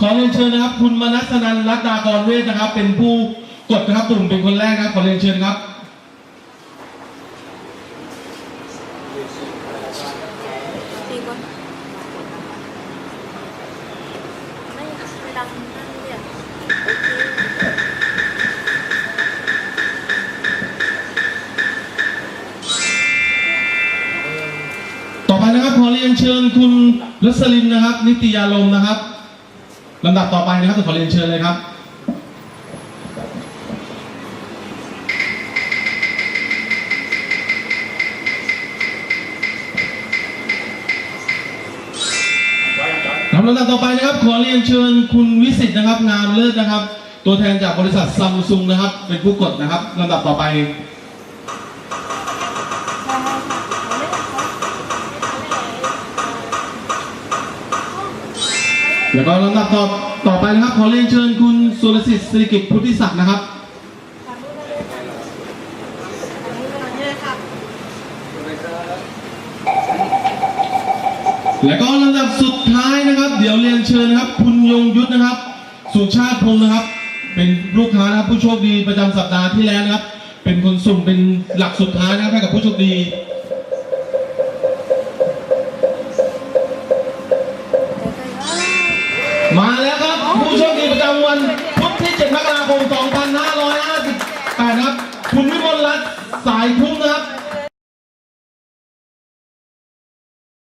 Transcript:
ขอเรียนเชิญนะครับ คุณมนัสนันรัตดากรเวทนะครับ เป็นผู้กดนะครับปุ่มเป็นคนแรกนะครับ ขอเรียนเชิญครับต่อไปนะครับขอเรียนเชิญคุณรัสลินนะครับ นิตยาลมนะครับ ลำดับต่อไปนะครับขอเรียนเชิญเลยครับ ครับลำดับต่อไปนะครับ ขอเรียนเชิญคุณวิสิตนะครับ งามเลิศนะครับ ตัวแทนจากบริษัทซัมซุงนะครับ เป็นผู้กดนะครับลำดับต่อไป แล้วก็ลำดับต่อต่อไปนะครับ ขอเรียนเชิญคุณสุรสิทธิ์สิริกิจพุทธิศักดิ์นะครับแล้วก็ลำดับสุดท้ายนะครับ เดี๋ยวเรียนเชิญนะครับ คุณยงยุทธนะครับ สุชาติพงศ์นะครับ เป็นลูกค้านะครับผู้โชคดีประจำสัปดาห์ที่แล้วนะครับ เป็นคนสุ่มเป็นหลักสุดท้ายนะครับให้กับผู้โชคดี มาแล้วครับ ผู้โชคดีประจำวันพุธที่ 7 มกราคม 2558 ครับ คุณวิมลรัตน์สายทุ่ง